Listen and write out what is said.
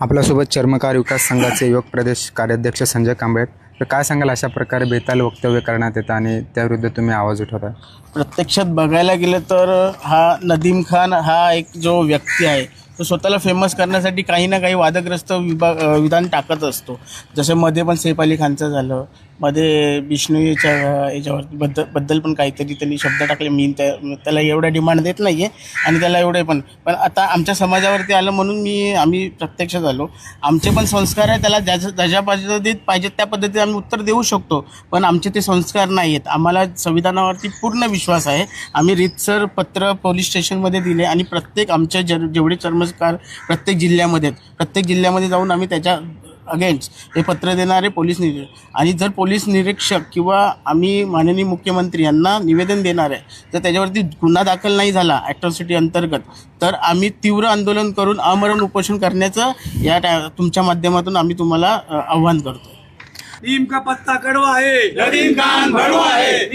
आपल्यासोबत चर्मकार विकास संघाचे युवक प्रदेश कार्याध्यक्ष संजय कांबळे आहेत. तर काय सांगाल अशा प्रकारे बेताल वक्तव्य करण्यात येतं आणि त्याविरुद्ध तुम्ही आवाज उठवता प्रत्यक्षात बघायला गेलं तर हा नदीम खान हा एक जो व्यक्ती आहे तो स्वतःला फेमस करण्यासाठी काही ना काही वादग्रस्त विभाग विधान टाकत असतो जसं मध्ये पण सैफ अली खानचं झालं मध्ये बिष्णूच्या याच्यावर बद्दल बद्दल पण काहीतरी त्यांनी शब्द टाकले. मी त्या त्याला एवढा डिमांड देत नाही आहे आणि त्याला एवढे पण. पण आता आमच्या समाजावरती आलं म्हणून मी आम्ही प्रत्यक्ष झालो आमचे पण संस्कार आहे त्याला ज्या ज्याच्या पद्धतीत पाहिजेत त्या पद्धतीत आम्ही उत्तर देऊ शकतो. पण आमचे ते संस्कार नाही आहेत आम्हाला संविधानावरती पूर्ण विश्वास आहे. आम्ही रितसर पत्र पोलीस स्टेशनमध्ये दिले आणि प्रत्येक आमच्या जे जेवढे चर्मकार प्रत्येक जिल्ह्यामध्ये आहेत प्रत्येक जिल्ह्यामध्ये जाऊन आम्ही त्याच्या अगेन्स्ट हे पत्र देणारे पोलीस निरीक्षक. आणि जर पोलीस निरीक्षक किंवा आम्ही माननीय मुख्यमंत्री यांना निवेदन देणार आहे तर त्याच्यावरती गुन्हा दाखल नाही झाला ॲट्रॉसिटी अंतर्गत तर आम्ही तीव्र आंदोलन करून अमरण उपोषण करण्याचं या टा तुमच्या माध्यमातून आम्ही तुम्हाला आव्हान करतो नीम का पत्ता कड़वा आहे?